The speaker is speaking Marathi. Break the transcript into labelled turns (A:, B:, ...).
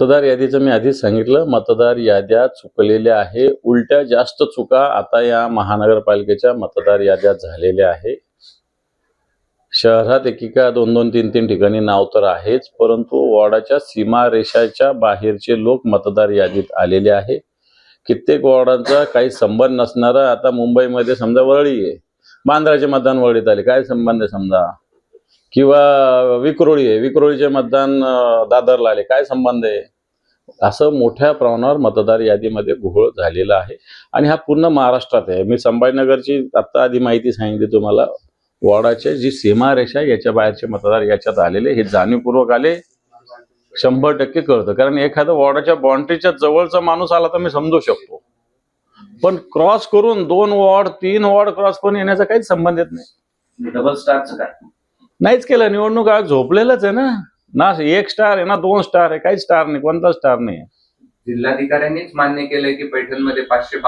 A: मतदार यादीचं मी आधीच सांगितलं. मतदार याद्या चुकलेल्या आहे. उलट्या जास्त चुका आता या महानगरपालिकेच्या मतदार याद्या झालेल्या आहे. शहरात एकेका दोन दोन तीन तीन ठिकाणी नाव तर आहेच परंतु वॉर्डाच्या सीमारेषाच्या बाहेरचे लोक मतदार यादीत आलेले आहे. कित्येक वॉर्डांचा काही संबंध नसणारा आता मुंबईमध्ये समजा वरळी आहे. बांद्राचे मतदान वरळीत आले. काय संबंध आहे समजा? किंवा विक्रोळी आहे. विक्रोळीचे मतदान दादरला आले. काय संबंध आहे? असं मोठ्या प्रमाणावर मतदार यादीमध्ये घोळ झालेला आहे. आणि हा पूर्ण महाराष्ट्रात आहे. मी संभाजीनगरची आत्ता आधी माहिती सांगितली तुम्हाला. वॉर्डाचे जी सीमारेषा याच्या बाहेरचे मतदार याच्यात आलेले. हे जाणीवपूर्वक आले. शंभर टक्के कळतं. कारण एखादा वॉर्डाच्या बाउंड्रीच्या जवळचा माणूस आला तर मी समजू शकतो. पण क्रॉस करून दोन वॉर्ड तीन वॉर्ड क्रॉस करून येण्याचा काहीच संबंध येत नाही.
B: डबल स्टारचं काय?
A: नाहीच केलं निवडणूक आयोग झोपलेलंच आहे ना. ना एक स्टार आहे ना दोन स्टार आहे काही स्टार नाही कोणता स्टार नाही
C: जिल्हाधिकाऱ्यांनीच मान्य केलंय की पैठणमध्ये पाचशे